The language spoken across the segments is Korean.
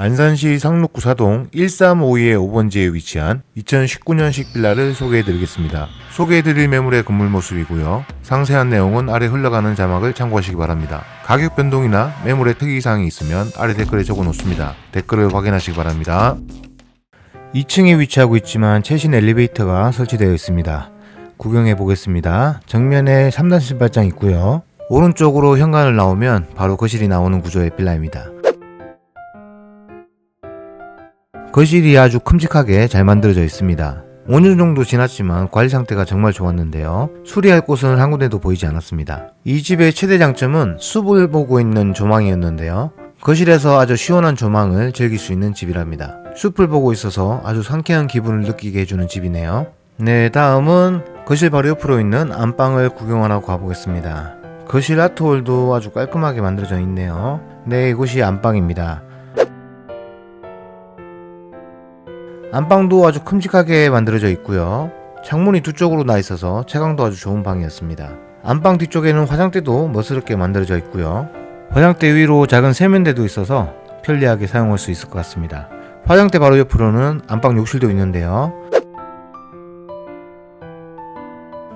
안산시 상록구 사동 1352의 5번지에 위치한 2019년식 빌라를 소개해드리겠습니다. 소개해드릴 매물의 건물 모습이고요. 상세한 내용은 아래 흘러가는 자막을 참고하시기 바랍니다. 가격 변동이나 매물의 특이사항이 있으면 아래 댓글에 적어놓습니다. 댓글을 확인하시기 바랍니다. 2층에 위치하고 있지만 최신 엘리베이터가 설치되어 있습니다. 구경해 보겠습니다. 정면에 3단 신발장 있고요. 오른쪽으로 현관을 나오면 바로 거실이 나오는 구조의 빌라입니다. 거실이 아주 큼직하게 잘 만들어져 있습니다. 5년 정도 지났지만 관리 상태가 정말 좋았는데요. 수리할 곳은 한 군데도 보이지 않았습니다. 이 집의 최대 장점은 숲을 보고 있는 조망이었는데요. 거실에서 아주 시원한 조망을 즐길 수 있는 집이랍니다. 숲을 보고 있어서 아주 상쾌한 기분을 느끼게 해주는 집이네요. 네, 다음은 거실 바로 옆으로 있는 안방을 구경하러 가보겠습니다. 거실 아트홀도 아주 깔끔하게 만들어져 있네요. 네, 이곳이 안방입니다. 안방도 아주 큼직하게 만들어져 있고요. 창문이 두 쪽으로 나 있어서 채광도 아주 좋은 방이었습니다. 안방 뒤쪽에는 화장대도 멋스럽게 만들어져 있고요. 화장대 위로 작은 세면대도 있어서 편리하게 사용할 수 있을 것 같습니다. 화장대 바로 옆으로는 안방 욕실도 있는데요.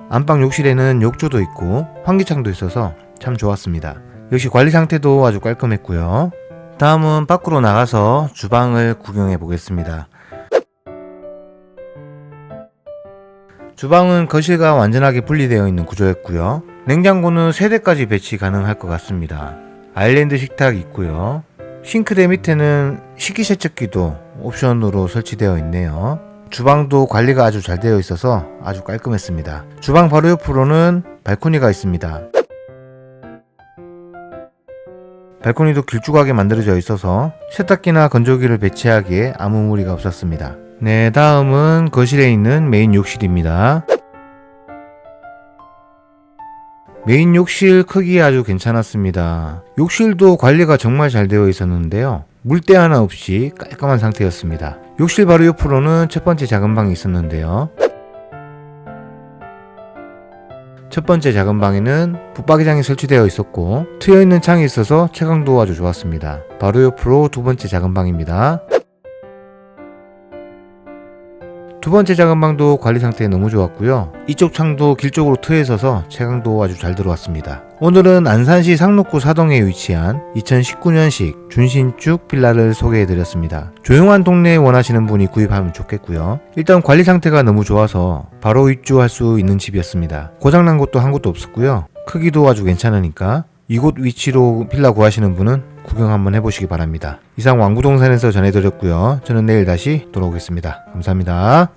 안방 욕실에는 욕조도 있고 환기창도 있어서 참 좋았습니다. 역시 관리 상태도 아주 깔끔했고요. 다음은 밖으로 나가서 주방을 구경해 보겠습니다. 주방은 거실과 완전하게 분리되어 있는 구조였고요. 냉장고는 3대까지 배치 가능할 것 같습니다. 아일랜드 식탁 있고요. 싱크대 밑에는 식기세척기도 옵션으로 설치되어 있네요. 주방도 관리가 아주 잘 되어 있어서 아주 깔끔했습니다. 주방 바로 옆으로는 발코니가 있습니다. 발코니도 길쭉하게 만들어져 있어서 세탁기나 건조기를 배치하기에 아무 무리가 없었습니다. 네, 다음은 거실에 있는 메인 욕실입니다. 메인 욕실 크기 아주 괜찮았습니다. 욕실도 관리가 정말 잘 되어 있었는데요. 물때 하나 없이 깔끔한 상태였습니다. 욕실 바로 옆으로는 첫 번째 작은 방이 있었는데요. 첫 번째 작은 방에는 붙박이장이 설치되어 있었고 트여 있는 창이 있어서 채광도 아주 좋았습니다. 바로 옆으로 두 번째 작은 방입니다. 두 번째 작은 방도 관리 상태 너무 좋았고요. 이쪽 창도 길 쪽으로 트여 있어서 채광도 아주 잘 들어왔습니다. 오늘은 안산시 상록구 사동에 위치한 2019년식 준신축 빌라를 소개해드렸습니다. 조용한 동네에 원하시는 분이 구입하면 좋겠고요. 일단 관리 상태가 너무 좋아서 바로 입주할 수 있는 집이었습니다. 고장난 곳도 한 곳도 없었고요. 크기도 아주 괜찮으니까 이곳 위치로 빌라 구하시는 분은 구경 한번 해보시기 바랍니다. 이상 왕구동산에서 전해드렸고요. 저는 내일 다시 돌아오겠습니다. 감사합니다.